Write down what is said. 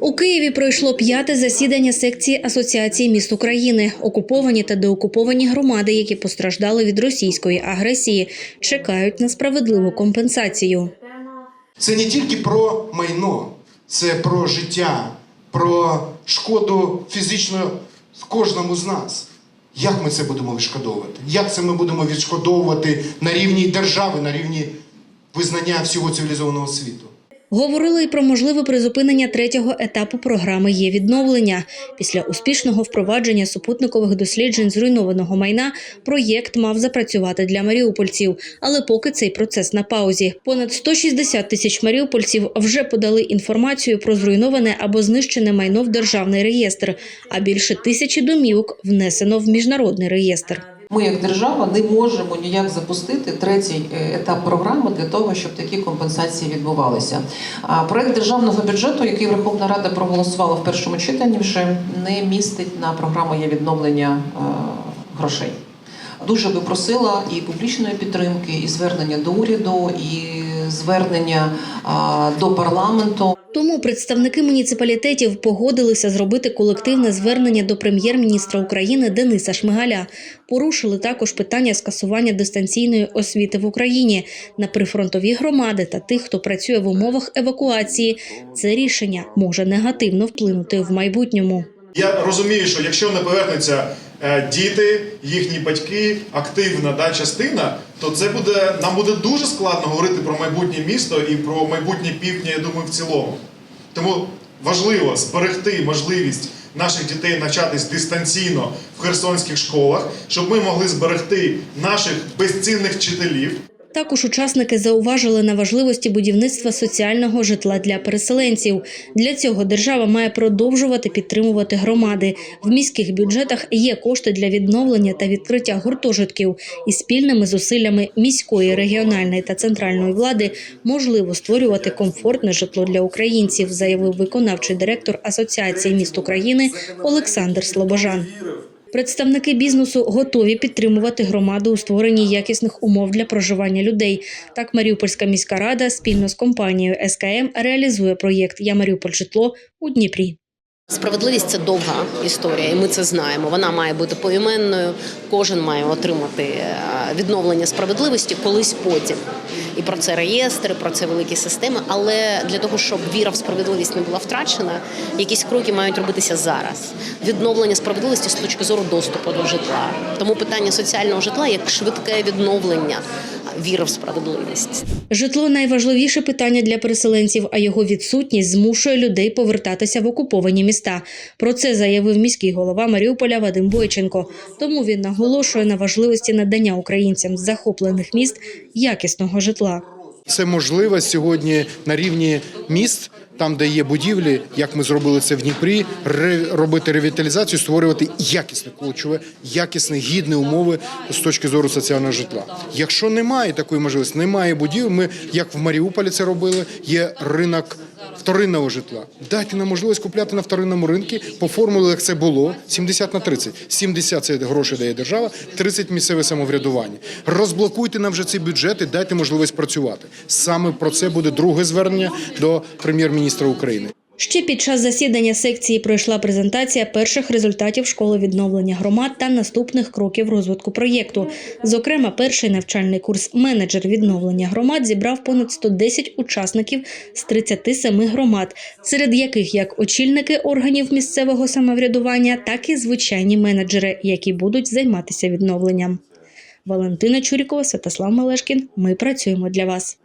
У Києві пройшло п'яте засідання секції Асоціації міст України. Окуповані та деокуповані громади, які постраждали від російської агресії, чекають на справедливу компенсацію. Це не тільки про майно, це про життя, про шкоду фізичну кожному з нас. Як ми це будемо відшкодовувати? Як це ми будемо відшкодовувати на рівні держави, на рівні визнання всього цивілізованого світу? Говорили й про можливе призупинення третього етапу програми є відновлення. Після успішного впровадження супутникових досліджень зруйнованого майна проєкт мав запрацювати для маріупольців, але поки цей процес на паузі. Понад 160 тисяч маріупольців вже подали інформацію про зруйноване або знищене майно в державний реєстр, а більше тисячі домівок внесено в міжнародний реєстр. Ми, як держава, не можемо ніяк запустити третій е, етап програми для того, щоб такі компенсації відбувалися. А проект державного бюджету, який Верховна Рада проголосувала в першому читанні, вже не містить на програму є відновлення е, грошей. Дуже би просила і публічної підтримки, і звернення до уряду, і звернення до парламенту. Тому представники муніципалітетів погодилися зробити колективне звернення до прем'єр-міністра України Дениса Шмигаля. Порушили також питання скасування дистанційної освіти в Україні на прифронтові громади та тих, хто працює в умовах евакуації. Це рішення може негативно вплинути в майбутньому. Я розумію, що якщо не повернуться е, діти, їхні батьки, активна да, частина, то це буде нам буде дуже складно говорити про майбутнє місто і про майбутнє півдня, я думаю, в цілому. Тому важливо зберегти можливість наших дітей навчатись дистанційно в херсонських школах, щоб ми могли зберегти наших безцінних вчителів. Також учасники зауважили на важливості будівництва соціального житла для переселенців. Для цього держава має продовжувати підтримувати громади. В міських бюджетах є кошти для відновлення та відкриття гуртожитків. І спільними зусиллями міської, регіональної та центральної влади можливо створювати комфортне житло для українців, заявив виконавчий директор Асоціації міст України Олександр Слобожан. Представники бізнесу готові підтримувати громаду у створенні якісних умов для проживання людей. Так, Маріупольська міська рада спільно з компанією СКМ реалізує проєкт Я Маріуполь житло у Дніпрі. Справедливість це довга історія, і ми це знаємо. Вона має бути поіменною. Кожен має отримати е, відновлення справедливості колись потім. І про це реєстри, про це великі системи. Але для того, щоб віра в справедливість не була втрачена, якісь кроки мають робитися зараз. Відновлення справедливості з точки зору доступу до житла. Тому питання соціального житла як швидке відновлення віри в справедливість. Житло найважливіше питання для переселенців, а його відсутність змушує людей повертатися в окуповані міста. Про це заявив міський голова Маріуполя Вадим Бойченко. Тому він наголошує на важливості надання українцям з захоплених міст якісного житла. Це можливість сьогодні на рівні міст, там, де є будівлі, як ми зробили це в Дніпрі, робити ревіталізацію, створювати якісне ключове, якісне, гідне умови з точки зору соціального житла. Якщо немає такої можливості, немає будівель, ми як в Маріуполі це робили, є ринок вторинного житла. Дайте нам можливість купляти на вторинному ринку по формулі, як це було, 70 на 30. 70 – це гроші дає держава, 30 – місцеве самоврядування. Розблокуйте нам вже ці бюджети, дайте можливість працювати. Саме про це буде друге звернення до прем'єр-міністра України. Ще під час засідання секції пройшла презентація перших результатів школи відновлення громад та наступних кроків розвитку проєкту. Зокрема, перший навчальний курс менеджер відновлення громад зібрав понад 110 учасників з 37 громад, серед яких як очільники органів місцевого самоврядування, так і звичайні менеджери, які будуть займатися відновленням. Валентина Чурікова, Святослав Малешкін. Ми працюємо для вас.